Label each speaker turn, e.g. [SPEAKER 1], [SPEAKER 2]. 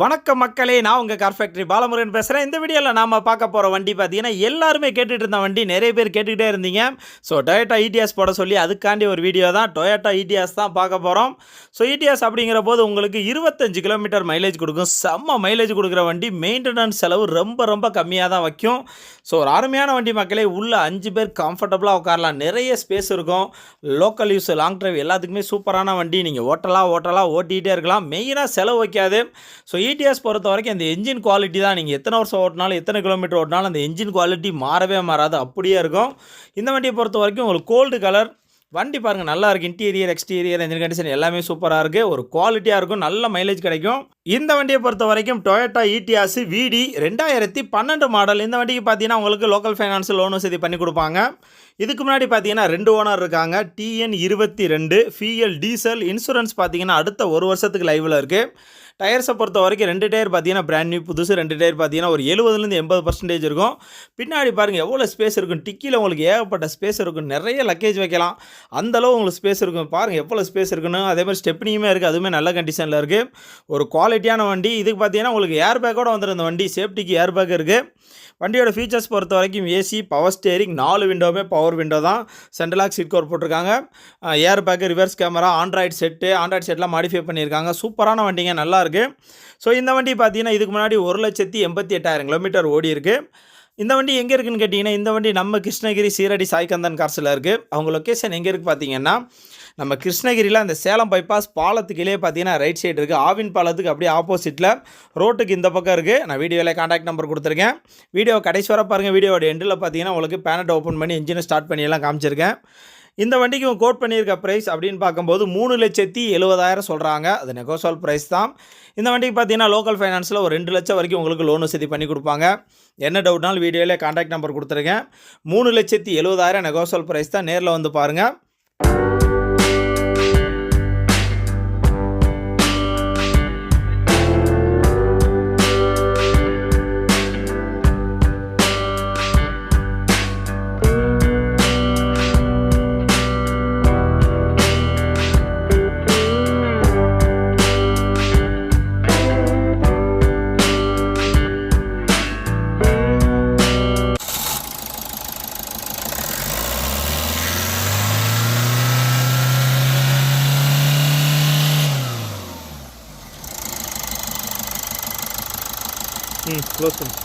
[SPEAKER 1] வணக்கம் மக்களே நான் உங்கள் கார் ஃபேக்ட்ரி பாலமுருகன் பேசுகிறேன் இந்த வீடியோவில் நாம் பார்க்க போகிற வண்டி பார்த்தீங்கன்னா எல்லாருமே கேட்டுகிட்டு இருந்த வண்டி. நிறைய பேர் கேட்டுக்கிட்டே இருந்தீங்க. ஸோ டொயோட்டா இடிஎஸ் போட சொல்லி அதுக்காண்டி ஒரு வீடியோ தான் டொயோட்டா இடிஎஸ் தான் பார்க்க போகிறோம் ஸோ இடிஎஸ் அப்படிங்கிற போது உங்களுக்கு இருபத்தஞ்சு கிலோமீட்டர் மைலேஜ் கொடுக்கும். செம்ம மைலேஜ் கொடுக்குற வண்டி. மெயின்டெனன்ஸ் செலவு ரொம்ப ரொம்ப கம்மியாக தான் வைக்கும். ஸோ ஒரு அருமையான வண்டி மக்களே உள்ளே அஞ்சு பேர் கம்ஃபர்டபுளாக உட்காரலாம். நிறைய ஸ்பேஸ் இருக்கும். லோக்கல் யூஸ் லாங் ட்ரைவ் எல்லாத்துக்குமே சூப்பரான வண்டி. நீங்கள் ஓட்டலாம் ஓட்டலாம் ஓட்டிகிட்டே இருக்கலாம். மெயினாக செலவு வைக்காது. ஸோ இடிஎஸ் பொறுத்த வரைக்கும் அந்த என்ஜின் குவாலிட்டி தான். நீங்கள் எத்தனை வருஷம் ஓட்டினாலும் எத்தனை கிலோமீட்டர் ஓட்டினாலும் அந்த என்ஜின் குவாலிட்டி மாறவே மாறாது. அப்படியே இருக்கும். இந்த வண்டியை பொறுத்த வரைக்கும் உங்களுக்கு கோல்டு கலர் வண்டி பாருங்கள் நல்லா இருக்குது இன்டீரியர் எக்ஸ்டீரியர் இன்ஜின் கண்டிஷன் எல்லாமே சூப்பராக இருக்குது ஒரு குவாலிட்டியாக இருக்கும். நல்ல மைலேஜ் கிடைக்கும். இந்த வண்டியை பொறுத்த வரைக்கும் டொயோட்டா இடிஆஸ் விடி ரெண்டாயிரத்தி பன்னெண்டு மாடல் இந்த வண்டிக்கு பார்த்தீங்கன்னா உங்களுக்கு லோக்கல் ஃபைனான்ஸ் லோன் வசதி பண்ணி கொடுப்பாங்க. இதுக்கு முன்னாடி பார்த்தீங்கன்னா ரெண்டு ஓனர் இருக்காங்க. டிஎன் இருபத்தி ரெண்டு ஃபிஎல் டீசல் இன்சூரன்ஸ் பார்த்தீங்கன்னா அடுத்த ஒரு வருஷத்துக்கு லைவில் இருக்குது டயர்ஸை பொறுத்த வரைக்கும் ரெண்டு டயர் பார்த்தீங்கன்னா பிராண்ட் நியூ புதுசு. ரெண்டு டயர் பார்த்தீங்கன்னா ஒரு எழுபதுலேருந்து எண்பது பர்சன்டேஜ் இருக்கும். பின்னாடி பாருங்கள் எவ்வளோ ஸ்பேஸ் இருக்கும்? டிக்கியில் உங்களுக்கு ஏகப்பட்ட ஸ்பேஸ் இருக்கும். நிறைய லக்கேஜ் வைக்கலாம். அந்த அளவு உங்களுக்கு ஸ்பேஸ் இருக்கும். பாருங்கள் எவ்வளோ ஸ்பேஸ் இருக்குன்னு. அதே மாதிரி ஸ்டெப்னியுமே இருக்குது அதுவுமே நல்ல கண்டிஷனில் இருக்குது ஒரு குவாலிட்டியான வண்டி. இதுக்கு பார்த்தீங்கன்னா உங்களுக்கு ஏர் பேக்கோட வந்துடும் இந்த வண்டி. சேஃப்டிக்கு ஏர் பேக் இருக்குது வண்டியோட ஃபீச்சர்ஸ் பொறுத்த வரைக்கும் ஏசி பவர் ஸ்டேரிங் நாலு விண்டோவுமே பவர் விண்டோ தான். சென்ட்ரலாக் சீட் கவர் போட்டிருக்காங்க. Airbag reverse camera android set android செட்லாம் modify பண்ணியிருக்காங்க. சூப்பரான வண்டிங்க நல்லாயிருக்கு ஸோ இந்த வண்டி பார்த்தீங்கன்னா இதுக்கு முன்னாடி ஒரு லட்சத்தி எண்பத்தி எட்டாயிரம் கிலோமீட்டர் ஓடி இருக்குது இந்த வண்டி எங்கே இருக்குன்னு கேட்டிங்கன்னா இந்த வண்டி நம்ம கிருஷ்ணகிரி சீரடி சாய்கந்தன் கார்ஸில் இருக்குது அவங்க லொக்கேஷன் எங்கே இருக்குது பார்த்தீங்கன்னா நம்ம கிருஷ்ணகிரியில் அந்த சேலம் பைபாஸ் பாலத்துக்கிலே பார்த்தீங்கன்னா ரைட் சைடு இருக்குது ஆவின் பாலத்துக்கு அப்படியே ஆப்போசிட்டில் ரோட்டுக்கு இந்த பக்கம் இருக்குது நான் வீடியோவில் காண்டாக்ட் நம்பர் கொடுத்துருக்கேன். வீடியோ கடைசி வர பாருங்கள் வீடியோட எண்டில் பார்த்தீங்கன்னா உங்களுக்கு பேனட் ஓப்பன் பண்ணி இன்ஜினை ஸ்டார்ட் பண்ணி எல்லாம் காமிச்சிருக்கேன். இந்த வண்டிக்கு இவன் கோட் பண்ணியிருக்க ப்ரைஸ் அப்படின்னு பார்க்கும்போது மூணு லட்சத்தி எழுபதாயிரம் சொல்கிறாங்க அது நெகோசோல் ப்ரைஸ் தான். இந்த வண்டிக்கு பார்த்தீங்கன்னா லோக்கல் ஃபைனான்ஸில் ஒரு ரெண்டு லட்சம் வரைக்கும் உங்களுக்கு லோன் வசதி பண்ணி கொடுப்பாங்க. என்ன டவுட்னாலும் வீடியோவில் காண்டாக்ட் நம்பர் கொடுத்துருக்கேன். மூணு லட்சத்தி எழுபதாயிரம் நெகோசோல் ப்ரைஸ் தான். நேரில் வந்து பாருங்கள் Mm, close one.